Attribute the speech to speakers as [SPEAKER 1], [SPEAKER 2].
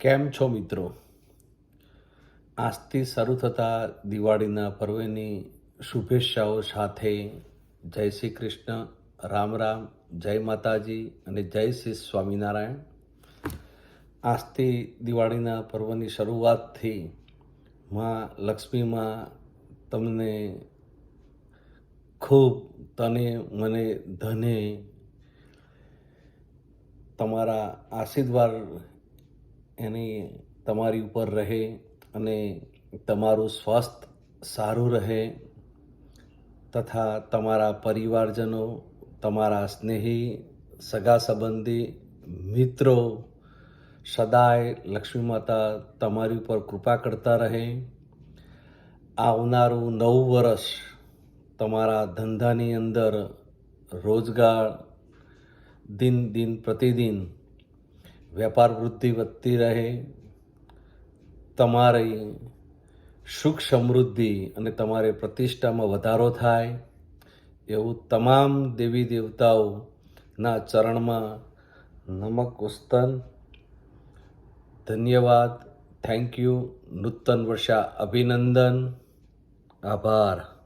[SPEAKER 1] કેમ છો મિત્રો? આજથી શરૂ થતા દિવાળીના પર્વની શુભેચ્છાઓ સાથે જય શ્રી કૃષ્ણ, રામ રામ, જય માતાજી અને જય શ્રી સ્વામિનારાયણ. આજથી દિવાળીના પર્વની શરૂઆતથી માં લક્ષ્મીમાં તમને ખૂબ તને મને ધને તમારા આશીર્વાદ એની તમારી ઉપર રહે અને તમારું સ્વાસ્થ્ય સારું રહે તથા તમારા પરિવારજનો, તમારા સ્નેહી, સગા સંબંધી, મિત્રો, સદાય લક્ષ્મી માતા તમારી ઉપર કૃપા કરતા રહે. આવનારું નવું વર્ષ તમારા ધંધાની અંદર રોજગાર દિન દિન પ્રતિદિન વેપાર વૃદ્ધિ વધતી રહે, તમારી સુખ સમૃદ્ધિ અને તમારી પ્રતિષ્ઠામાં વધારો થાય, એવું તમામ દેવી દેવતાઓના ચરણમાં નમક ઉસ્તન ધન્યવાદ. થેન્ક યુ નૂતન વર્ષા અભિનંદન. આભાર.